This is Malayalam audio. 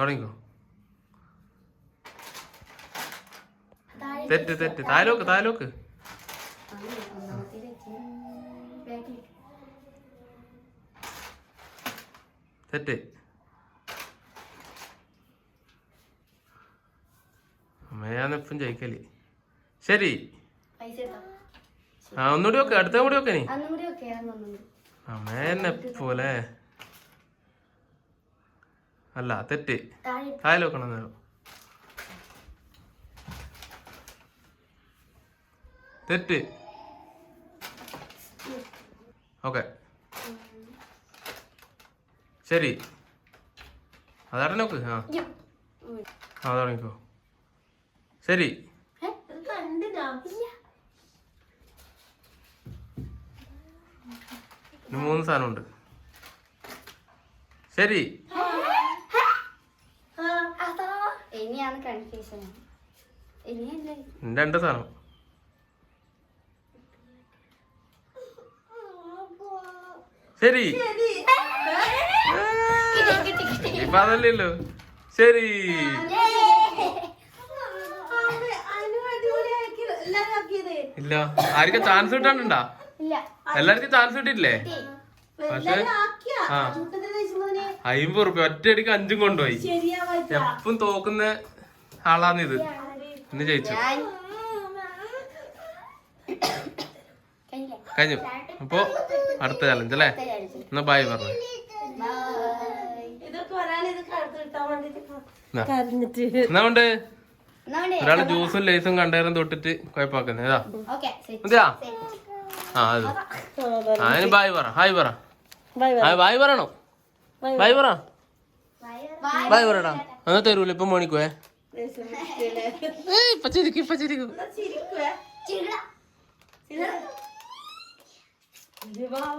തുടങ്ങിക്കോ. തെറ്റ് തെറ്റ്. താലോക്ക് താലോക്ക് തെറ്റ്. അമ്മയാന്നിപ്പം ജയിക്കൽ. ശരി. ആ ഒന്നുകൂടി ഒക്കെ അടുത്ത കൂടി ഒക്കെ നീ അന്നും കൂടി ഓക്കെ അന്നൊന്നും അമ്മേനെ പോലെ അല്ല തെറ്റ്. താഴെ വെക്കണം നേരം തെറ്റ്. ഓക്കെ. ശരി. അതാണ് നോക്ക്? ആ. ആ തുടങ്ങിക്കോ ശരി. മൂന്ന് സാധനം ഉണ്ട് മൂന്ന് സാധനമുണ്ട്. ശരി അതാ. ഇനിയാണ് കൺഫ്യൂഷൻ ഇനിയല്ലേ ഇനി രണ്ട് സാധനം ശരി. ഇപ്പൊ അതല്ലല്ലോ. ശരി. ഇല്ല. ആർക്കും ചാൻസ് കിട്ടാനുണ്ടാ? എല്ലാവർക്കും ചാൻസ് കിട്ടിയിട്ടില്ലേ? കിട്ടി. പക്ഷെ ആ. അയിമ്പത് റുപ്യ ഒറ്റയടിക്ക് അഞ്ചും കൊണ്ടുപോയി. എപ്പം തോക്കുന്ന ആളാന്നിത് ഇന്ന് ജയിച്ചു? കഴിഞ്ഞു. അപ്പൊ അടുത്ത ചലഞ്ച് അല്ലേ. എന്നാ ബായ് പറഞ്ഞു. എന്നാണ്ട് ഇത് ഒരാൾ ജ്യൂസും ലേസും കണ്ടേരം തൊട്ടിട്ട് കുഴപ്പാക്കുന്നത് ഏതാ ആ അത്. ആ, അതിന് ബായ് പറ. ഹായ് പറ. ബായ് പറയണോ? വായി പറ. വായി പറയടാ എന്നാ തരൂല ഇപ്പൊ മോണിക്കുവേ. ഇപ്പൊ ചിരിക്കും ഇപ്പൊ ചിരിക്കും.